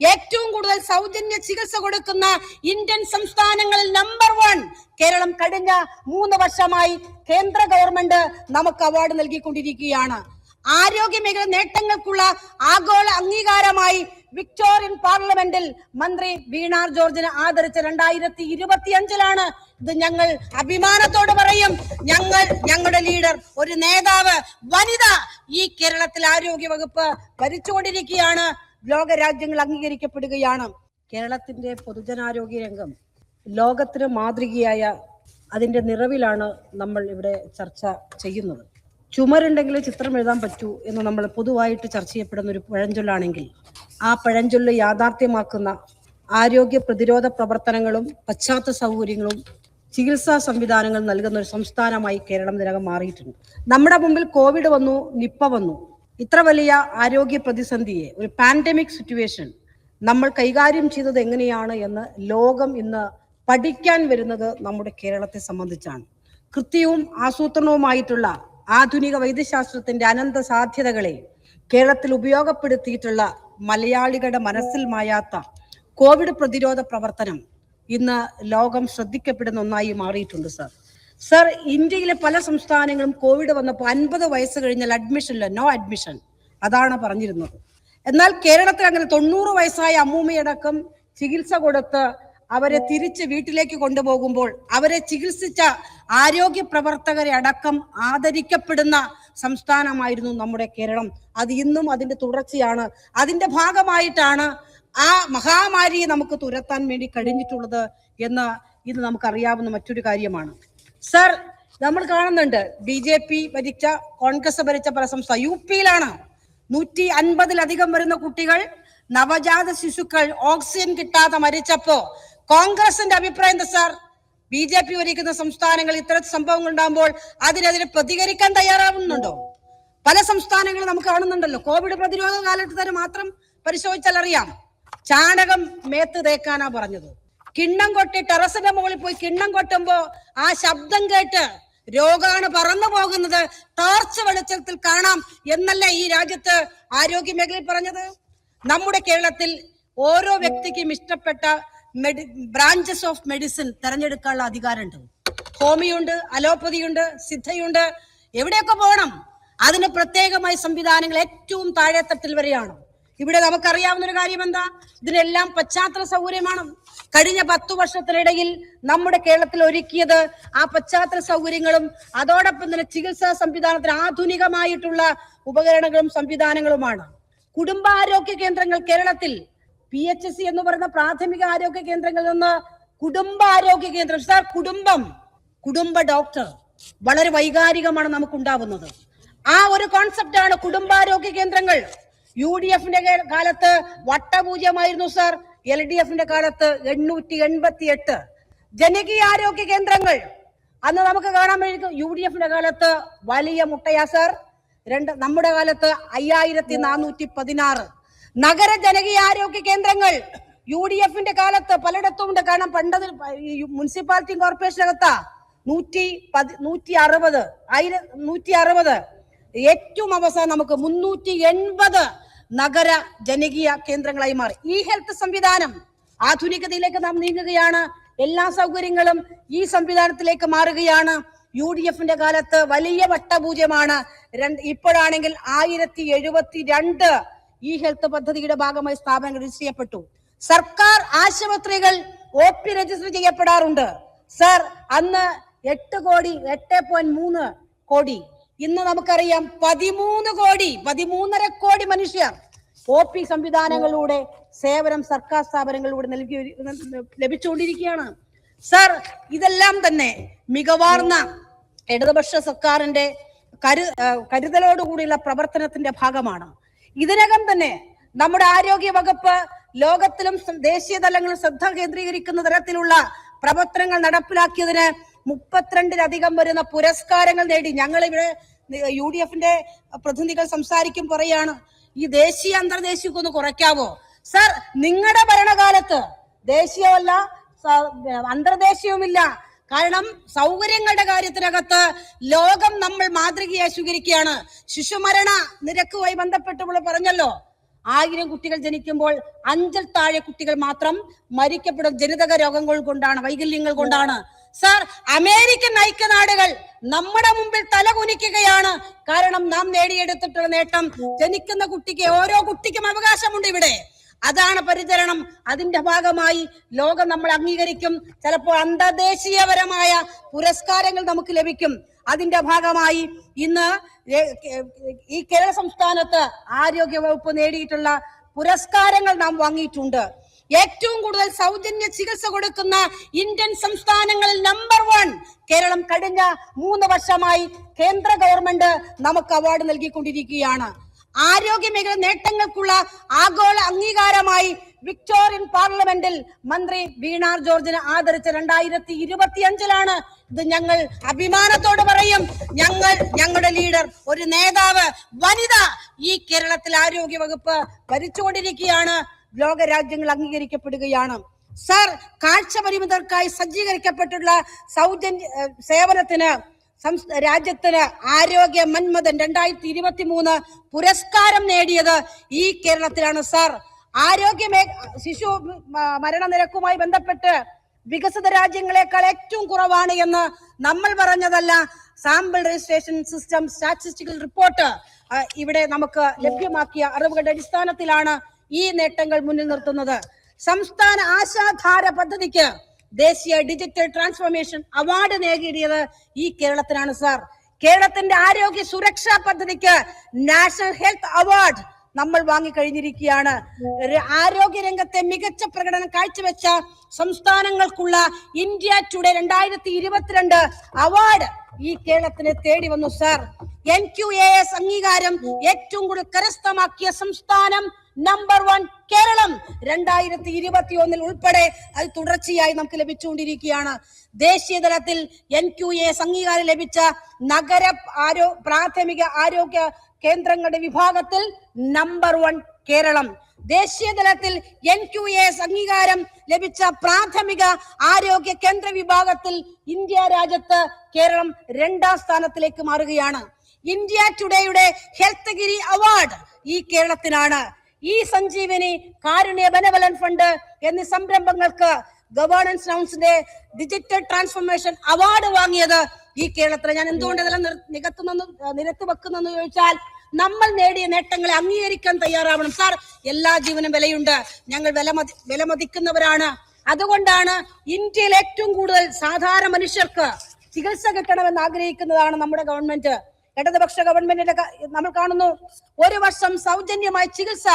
ഏറ്റവും കൂടുതൽ സൗജന്യ ചികിത്സ കൊടുക്കുന്ന ഇന്ത്യൻ സംസ്ഥാനങ്ങളിൽ നമ്പർ വൺ കേരളം കഴിഞ്ഞ മൂന്ന് വർഷമായി കേന്ദ്ര ഗവൺമെന്റ് നമുക്ക് അവാർഡ് നൽകിക്കൊണ്ടിരിക്കുകയാണ്. ആരോഗ്യ മേഖല നേട്ടങ്ങൾക്കുള്ള ആഗോള അംഗീകാരമായി വിക്ടോറിയൻ പാർലമെന്റിൽ മന്ത്രി വീണാർ ജോർജിനെ ആദരിച്ച രണ്ടായിരത്തി ഇരുപത്തി അഞ്ചിലാണ് ഇത് ഞങ്ങൾ അഭിമാനത്തോട് പറയും. ഞങ്ങൾ ഞങ്ങളുടെ ലീഡർ ഒരു നേതാവ് വനിത ഈ കേരളത്തിൽ ആരോഗ്യ വകുപ്പ് ഭരിച്ചുകൊണ്ടിരിക്കുകയാണ്. ലോക രാജ്യങ്ങൾ അംഗീകരിക്കപ്പെടുകയാണ്. കേരളത്തിന്റെ പൊതുജനാരോഗ്യ രംഗം ലോകത്തിന് മാതൃകയായ അതിന്റെ നിറവിലാണ് നമ്മൾ ഇവിടെ ചർച്ച ചെയ്യുന്നത്. ചുമരുണ്ടെങ്കിൽ ചിത്രം എഴുതാൻ പറ്റൂ എന്ന് നമ്മൾ പൊതുവായിട്ട് ചർച്ച ചെയ്യപ്പെടുന്ന ഒരു പഴഞ്ചൊല്ലാണെങ്കിൽ ആ പഴഞ്ചൊല്ല് യാഥാർത്ഥ്യമാക്കുന്ന ആരോഗ്യ പ്രതിരോധ പ്രവർത്തനങ്ങളും പശ്ചാത്ത സൗകര്യങ്ങളും ചികിത്സാ സംവിധാനങ്ങൾ നൽകുന്ന ഒരു സംസ്ഥാനമായി കേരളം ഇതിനകം മാറിയിട്ടുണ്ട്. നമ്മുടെ മുമ്പിൽ കോവിഡ് വന്നു നിപ്പ വന്നു. ഇത്ര വലിയ ആരോഗ്യ പ്രതിസന്ധിയെ ഒരു പാൻഡമിക് സിറ്റുവേഷൻ നമ്മൾ കൈകാര്യം ചെയ്തത് എങ്ങനെയാണ് എന്ന് ലോകം ഇന്ന് പഠിക്കാൻ വരുന്നത് നമ്മുടെ കേരളത്തെ സംബന്ധിച്ചാണ്. കൃത്യവും ആസൂത്രണവുമായിട്ടുള്ള ആധുനിക വൈദ്യശാസ്ത്രത്തിന്റെ അനന്ത സാധ്യതകളെ കേരളത്തിൽ ഉപയോഗപ്പെടുത്തിയിട്ടുള്ള മലയാളികളുടെ മനസ്സിൽ മായാത്ത കോവിഡ് പ്രതിരോധ പ്രവർത്തനം ഇന്ന് ലോകം ശ്രദ്ധിക്കപ്പെടുന്ന ഒന്നായി മാറിയിട്ടുണ്ട് സർ. സർ ഇന്ത്യയിലെ പല സംസ്ഥാനങ്ങളും കോവിഡ് വന്നപ്പോൾ അൻപത് വയസ്സ് കഴിഞ്ഞാൽ അഡ്മിഷനില്ല നോ അഡ്മിഷൻ അതാണ് പറഞ്ഞിരുന്നത്. എന്നാൽ കേരളത്തിൽ അങ്ങനെ തൊണ്ണൂറ് വയസ്സായ അമ്മൂമ്മയടക്കം ചികിത്സ കൊടുത്ത് അവരെ തിരിച്ച് വീട്ടിലേക്ക് കൊണ്ടുപോകുമ്പോൾ അവരെ ചികിത്സിച്ച ആരോഗ്യ പ്രവർത്തകരെ അടക്കം ആദരിക്കപ്പെടുന്ന സംസ്ഥാനമായിരുന്നു നമ്മുടെ കേരളം. അത് ഇന്നും അതിന്റെ തുടർച്ചയാണ്. അതിന്റെ ഭാഗമായിട്ടാണ് ആ മഹാമാരിയെ നമുക്ക് തുരത്താൻ വേണ്ടി കഴിഞ്ഞിട്ടുള്ളത് എന്ന് ഇത് നമുക്കറിയാവുന്ന മറ്റൊരു കാര്യമാണ്. സർ നമ്മൾ കാണുന്നുണ്ട് ബി ജെ പി ഭരിച്ച കോൺഗ്രസ് ഭരിച്ച പല സംസ്ഥാനം യു പിയിലാണ് നൂറ്റി അൻപതിലധികം വരുന്ന കുട്ടികൾ നവജാത ശിശുക്കൾ ഓക്സിജൻ കിട്ടാതെ മരിച്ചപ്പോ കോൺഗ്രസിന്റെ അഭിപ്രായം എന്താ സാർ? ബി ജെ പി ഭരിക്കുന്ന സംസ്ഥാനങ്ങൾ ഇത്തരം സംഭവങ്ങൾ ഉണ്ടാകുമ്പോൾ അതിനെതിരെ പ്രതികരിക്കാൻ തയ്യാറാവുന്നുണ്ടോ? പല സംസ്ഥാനങ്ങളും നമുക്ക് കാണുന്നുണ്ടല്ലോ കോവിഡ് പ്രതിരോധ കാലഘട്ടത്തിന് മാത്രം പരിശോധിച്ചാൽ അറിയാം. ചാണകം മേത്ത് തേക്കാനാ പറഞ്ഞത്. കിണ്ണം കൊട്ടി ടെറസിന്റെ മുകളിൽ പോയി കിണ്ണം കൊട്ടുമ്പോ ആ ശബ്ദം കേട്ട് രോഗാണ് പറന്നു പോകുന്നത് ടോർച്ച് വെളിച്ചത്തിൽ കാണാം എന്നല്ല ഈ രാജ്യത്ത് ആരോഗ്യ മേഖലയിൽ പറഞ്ഞത്? നമ്മുടെ കേരളത്തിൽ ഓരോ വ്യക്തിക്കും ഇഷ്ടപ്പെട്ട മെഡി ബ്രാഞ്ചസ് ഓഫ് മെഡിസിൻ തെരഞ്ഞെടുക്കാനുള്ള അധികാരമുണ്ട്. ഹോമിയുണ്ട് അലോപ്പതിയുണ്ട് സിദ്ധയുണ്ട്. എവിടെയൊക്കെ പോകണം? അതിന് പ്രത്യേകമായ സംവിധാനങ്ങൾ ഏറ്റവും താഴെത്തട്ടിൽ വരെയാണ്. ഇവിടെ നമുക്കറിയാവുന്ന ഒരു കാര്യം എന്താ ഇതിനെല്ലാം പശ്ചാത്തല സൗകര്യമാണ്. കഴിഞ്ഞ പത്തു വർഷത്തിനിടയിൽ നമ്മുടെ കേരളത്തിൽ ഒരുക്കിയത് ആ പശ്ചാത്തല സൗകര്യങ്ങളും അതോടൊപ്പം തന്നെ ചികിത്സാ സംവിധാനത്തിന് ആധുനികമായിട്ടുള്ള ഉപകരണങ്ങളും സംവിധാനങ്ങളുമാണ്. കുടുംബാരോഗ്യ കേന്ദ്രങ്ങൾ കേരളത്തിൽ പി എച്ച് എസ് സി എന്ന് പറയുന്ന പ്രാഥമിക ആരോഗ്യ കേന്ദ്രങ്ങളിൽ നിന്ന് കുടുംബാരോഗ്യ കേന്ദ്രം സാർ കുടുംബം കുടുംബ ഡോക്ടർ വളരെ വൈകാരികമാണ് നമുക്ക് ഉണ്ടാവുന്നത് ആ ഒരു കോൺസെപ്റ്റ് ആണ് കുടുംബാരോഗ്യ കേന്ദ്രങ്ങൾ. യു ഡി എഫിന്റെ കാലത്ത് വട്ടപൂജ്യമായിരുന്നു സാർ. എൽ ഡി എഫിന്റെ കാലത്ത് എണ്ണൂറ്റി എൺപത്തി എട്ട് ജനകീയ ആരോഗ്യ കേന്ദ്രങ്ങൾ. അന്ന് നമുക്ക് കാണാൻ കഴിയും യു ഡി എഫിന്റെ കാലത്ത് വലിയ മുട്ടയാ സാർ. രണ്ട് നമ്മുടെ കാലത്ത് അയ്യായിരത്തി നാനൂറ്റി പതിനാറ് നഗര ജനകീയ ആരോഗ്യ കേന്ദ്രങ്ങൾ യു ഡി എഫിന്റെ കാലത്ത് പലയിടത്തും ഉണ്ട്. കാരണം പണ്ടതിൽ മുനിസിപ്പാലിറ്റി കോർപ്പറേഷനകത്താ നൂറ്റി നൂറ്റി അറുപത് ആയിരം നൂറ്റി അറുപത് ഏറ്റവും അവസാനം നമുക്ക് മുന്നൂറ്റി എൺപത് നഗര ജനകീയ കേന്ദ്രങ്ങളായി മാറി. ഈ ഹെൽത്ത് സംവിധാനം ആധുനികതയിലേക്ക് നാം നീങ്ങുകയാണ്. എല്ലാ സൗകര്യങ്ങളും ഈ സംവിധാനത്തിലേക്ക് മാറുകയാണ്. യു ഡി എഫിന്റെ കാലത്ത് വലിയ വട്ടപൂജ്യമാണ്. രണ്ട് ഇപ്പോഴാണെങ്കിൽ ആയിരത്തി എഴുപത്തി രണ്ട് ഈ ഹെൽത്ത് പദ്ധതിയുടെ ഭാഗമായി സ്ഥാപനങ്ങൾ രജിസ്റ്റർ ചെയ്യപ്പെട്ടു. സർക്കാർ ആശുപത്രികൾ ഒ പി രജിസ്റ്റർ ചെയ്യപ്പെടാറുണ്ട്. സർ അന്ന് എട്ട് കോടി എട്ട് പോയിന്റ് മൂന്ന് കോടി. ഇന്ന് നമുക്കറിയാം പതിമൂന്ന് കോടി പതിമൂന്നര കോടി മനുഷ്യർ ഒ പി സംവിധാനങ്ങളിലൂടെ സേവനം സർക്കാർ സ്ഥാപനങ്ങളിലൂടെ നൽകി ലഭിച്ചുകൊണ്ടിരിക്കുകയാണ്. സർ ഇതെല്ലാം തന്നെ മികവാർന്ന ഇടതുപക്ഷ സർക്കാരിന്റെ കരു കരുതലോടുകൂടിയുള്ള പ്രവർത്തനത്തിന്റെ ഭാഗമാണ്. ഇതിനകം തന്നെ നമ്മുടെ ആരോഗ്യ വകുപ്പ് ലോകത്തിലും ദേശീയ തലങ്ങളിലും ശ്രദ്ധ കേന്ദ്രീകരിക്കുന്ന തരത്തിലുള്ള പ്രവർത്തനങ്ങൾ നടപ്പിലാക്കിയതിന് മുപ്പത്തിരണ്ടിലധികം വരുന്ന പുരസ്കാരങ്ങൾ നേടി. ഞങ്ങൾ ഇവിടെ യു ഡി എഫിന്റെ പ്രതിനിധികൾ സംസാരിക്കും പറയാണ്. ഈ ദേശീയ അന്തർദേശീയമൊക്കെ ഒന്ന് കുറയ്ക്കാവോ? സർ നിങ്ങളുടെ ഭരണകാലത്ത് ദേശീയമല്ല അന്തർദേശീയവുമില്ല കാരണം സൗകര്യങ്ങളുടെ കാര്യത്തിനകത്ത് ലോകം നമ്മൾ മാതൃകയായി സ്വീകരിക്കുകയാണ്. ശിശുമരണ നിരക്കുമായി ബന്ധപ്പെട്ട് നമ്മൾ പറഞ്ഞല്ലോ. ആയിരം കുട്ടികൾ ജനിക്കുമ്പോൾ അഞ്ചിൽ താഴെ കുട്ടികൾ മാത്രം മരിക്കപ്പെടും. ജനിതക രോഗങ്ങൾ കൊണ്ടാണ് വൈകല്യങ്ങൾ കൊണ്ടാണ്. സർ അമേരിക്കൻ ഐക്യനാടുകൾ നമ്മുടെ മുമ്പിൽ തലകുനിക്കുകയാണ്. കാരണം നാം നേടിയെടുത്തിട്ടുള്ള നേട്ടം ജനിക്കുന്ന കുട്ടിക്ക് ഓരോ കുട്ടിക്കും അവകാശമുണ്ട് ഇവിടെ. അതാണ് പരിചരണം. അതിന്റെ ഭാഗമായി ലോകം നമ്മൾ അംഗീകരിക്കും. ചിലപ്പോൾ അന്തർദേശീയപരമായ പുരസ്കാരങ്ങൾ നമുക്ക് ലഭിക്കും. അതിന്റെ ഭാഗമായി ഇന്ന് ഈ കേരള സംസ്ഥാനത്ത് ആരോഗ്യ വകുപ്പ് നേടിയിട്ടുള്ള പുരസ്കാരങ്ങൾ നാം വാങ്ങിയിട്ടുണ്ട്. ഏറ്റവും കൂടുതൽ സൗജന്യ ചികിത്സ കൊടുക്കുന്ന ഇന്ത്യൻ സംസ്ഥാനങ്ങളിൽ നമ്പർ വൺ കേരളം കഴിഞ്ഞ മൂന്ന് വർഷമായി കേന്ദ്ര ഗവൺമെന്റ് നമുക്ക് അവാർഡ് നൽകിക്കൊണ്ടിരിക്കുകയാണ്. ആരോഗ്യ മേഖല നേട്ടങ്ങൾക്കുള്ള ആഗോള അംഗീകാരമായി വിക്ടോറിയൻ പാർലമെന്റിൽ മന്ത്രി വീണാർ ജോർജിനെ ആദരിച്ച രണ്ടായിരത്തി ഇരുപത്തി അഞ്ചിലാണ് ഇത് ഞങ്ങൾ അഭിമാനത്തോട് പറയും. ഞങ്ങൾ ഞങ്ങളുടെ ലീഡർ ഒരു നേതാവ് വനിത ഈ കേരളത്തിൽ ആരോഗ്യ വകുപ്പ് ഭരിച്ചുകൊണ്ടിരിക്കുകയാണ്. ലോക രാജ്യങ്ങൾ അംഗീകരിക്കപ്പെടുകയാണ്. സർ കാഴ്ച പരിമിതർക്കായി സജ്ജീകരിക്കപ്പെട്ടുള്ള സൗജന്യ സേവനത്തിന് രാജ്യത്തിന് ആരോഗ്യ മന്മഥൻ രണ്ടായിരത്തി ഇരുപത്തി മൂന്ന് പുരസ്കാരം നേടിയത് ഈ കേരളത്തിലാണ് സർ. ആരോഗ്യ മേ ശിശു മരണനിരക്കുമായി ബന്ധപ്പെട്ട് വികസിത രാജ്യങ്ങളെക്കാൾ ഏറ്റവും കുറവാണ് എന്ന് നമ്മൾ പറഞ്ഞതല്ല. Sample registration system statistical report ഇവിടെ നമുക്ക് ലഭ്യമാക്കിയ അറിവുകളുടെ അടിസ്ഥാനത്തിലാണ് ഈ നേട്ടങ്ങൾ മുന്നിൽ നിർത്തുന്നത്. സംസ്ഥാന ആശാധാര പദ്ധതിക്ക് ദേശീയ ഡിജിറ്റൽ ട്രാൻസ്ഫോർമേഷൻ അവാർഡ് നേടിയത് ഈ കേരളത്തിനാണ് സാർ. കേരളത്തിന്റെ ആരോഗ്യ സുരക്ഷാ പദ്ധതിക്ക് നാഷണൽ ഹെൽത്ത് അവാർഡ് നമ്മൾ വാങ്ങിക്കഴിഞ്ഞിരിക്കുകയാണ്. ആരോഗ്യ രംഗത്തെ മികച്ച പ്രകടനം കാഴ്ചവെച്ച സംസ്ഥാനങ്ങൾക്കുള്ള ഇന്ത്യ ടുഡേ രണ്ടായിരത്തി ഇരുപത്തിരണ്ട് അവാർഡ് ഈ കേരളത്തിന് തേടി വന്നു sir. N Q A S അംഗീകാരം ഏറ്റവും കൂടുതൽ കരസ്ഥമാക്കിയ സംസ്ഥാനം നമ്പർ വൺ കേരളം. രണ്ടായിരത്തി ഇരുപത്തി ഒന്നിൽ ഉൾപ്പെടെ അത് തുടർച്ചയായി നമുക്ക് ലഭിച്ചുകൊണ്ടിരിക്കുകയാണ്. ദേശീയ തലത്തിൽ എൻ ക്യു എ അംഗീകാരം ലഭിച്ച നഗര ആരോ പ്രാഥമിക ആരോഗ്യ കേന്ദ്രങ്ങളുടെ വിഭാഗത്തിൽ നമ്പർ വൺ കേരളം. ദേശീയ തലത്തിൽ എൻ ക്യു എസ് അംഗീകാരം ലഭിച്ച പ്രാഥമിക ആരോഗ്യ കേന്ദ്ര വിഭാഗത്തിൽ ഇന്ത്യ രാജ്യത്ത് കേരളം രണ്ടാം സ്ഥാനത്തിലേക്ക് മാറുകയാണ്. ഇന്ത്യ ടുഡേയുടെ ഹെൽത്ത് ഗിരി അവാർഡ് ഈ കേരളത്തിനാണ്. ഈ സഞ്ജീവനി കാരുണ്യ ബനവലൻ ഫണ്ട് എന്നീ സംരംഭങ്ങൾക്ക് ഗവേണൻസ് റൗൺസിന്റെ ഡിജിറ്റൽ ട്രാൻസ്ഫോർമേഷൻ അവാർഡ് വാങ്ങിയത് ഈ കേരളത്തിൽ ഞാൻ എന്തുകൊണ്ട് ഇതെല്ലാം നികത്തുന്ന നിരത്തി വെക്കുന്നെന്ന് ചോദിച്ചാൽ നമ്മൾ നേടിയ നേട്ടങ്ങളെ അംഗീകരിക്കാൻ തയ്യാറാവണം. സാർ എല്ലാ ജീവനും വിലയുണ്ട്. ഞങ്ങൾ വിലമതി വിലമതിക്കുന്നവരാണ് അതുകൊണ്ടാണ് ഇന്ത്യയിൽ ഏറ്റവും കൂടുതൽ സാധാരണ മനുഷ്യർക്ക് ചികിത്സ കിട്ടണമെന്ന് ആഗ്രഹിക്കുന്നതാണ് നമ്മുടെ ഗവൺമെന്റ്. ഇടതുപക്ഷ ഗവൺമെന്റിന്റെ നമ്മൾ കാണുന്നു ഒരു വർഷം സൗജന്യമായ ചികിത്സ.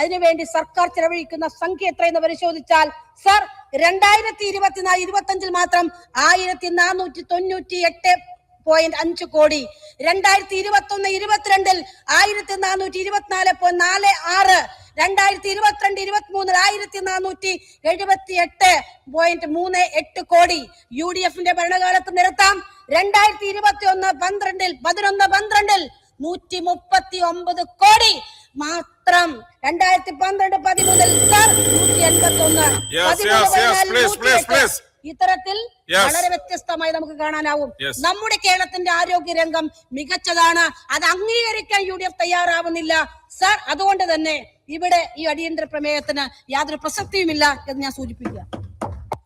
അതിനുവേണ്ടി സർക്കാർ ചെലവഴിക്കുന്ന സംഖ്യ എത്രയെന്ന് പരിശോധിച്ചാൽ സർ രണ്ടായിരത്തി ഇരുപത്തിനാല് ഇരുപത്തി അഞ്ചിൽ മാത്രം ആയിരത്തി നാനൂറ്റി തൊണ്ണൂറ്റി എട്ട് പോയിന്റ് അഞ്ച് കോടി. രണ്ടായിരത്തി ഇരുപത്തി ഒന്ന് ഇരുപത്തിരണ്ടിൽ ആയിരത്തി നാനൂറ്റി ഇരുപത്തിനാല് പോയിന്റ് നാല് ആറ്. രണ്ടായിരത്തി ഇരുപത്തിരണ്ട് ഇരുപത്തി മൂന്നിൽ ആയിരത്തി നാനൂറ്റി എഴുപത്തി എട്ട് പോയിന്റ് മൂന്ന് എട്ട് കോടി. യു ഡി എഫിന്റെ ഭരണകാലത്ത് നിരത്താം. രണ്ടായിരത്തി ഇരുപത്തി ഒന്ന് പന്ത്രണ്ടിൽ പതിനൊന്ന് പന്ത്രണ്ടിൽ നൂറ്റി മുപ്പത്തി ഒമ്പത് കോടി. മാത്രം രണ്ടായിരത്തി പന്ത്രണ്ട് പതിമൂന്നിൽ സർ നൂറ്റി എൺപത്തി ഒന്ന്. ഇത്തരത്തിൽ വളരെ വ്യത്യസ്തമായി നമുക്ക് കാണാനാവും. നമ്മുടെ കേരളത്തിന്റെ ആരോഗ്യ രംഗം മികച്ചതാണ്. അത് അംഗീകരിക്കാൻ യു ഡി എഫ് തയ്യാറാവുന്നില്ല. സർ അതുകൊണ്ട് തന്നെ ഇവിടെ ഈ അടിയന്തര പ്രമേയത്തിന് യാതൊരു പ്രസക്തിയുമില്ല എന്ന് ഞാൻ സൂചിപ്പിക്കുക.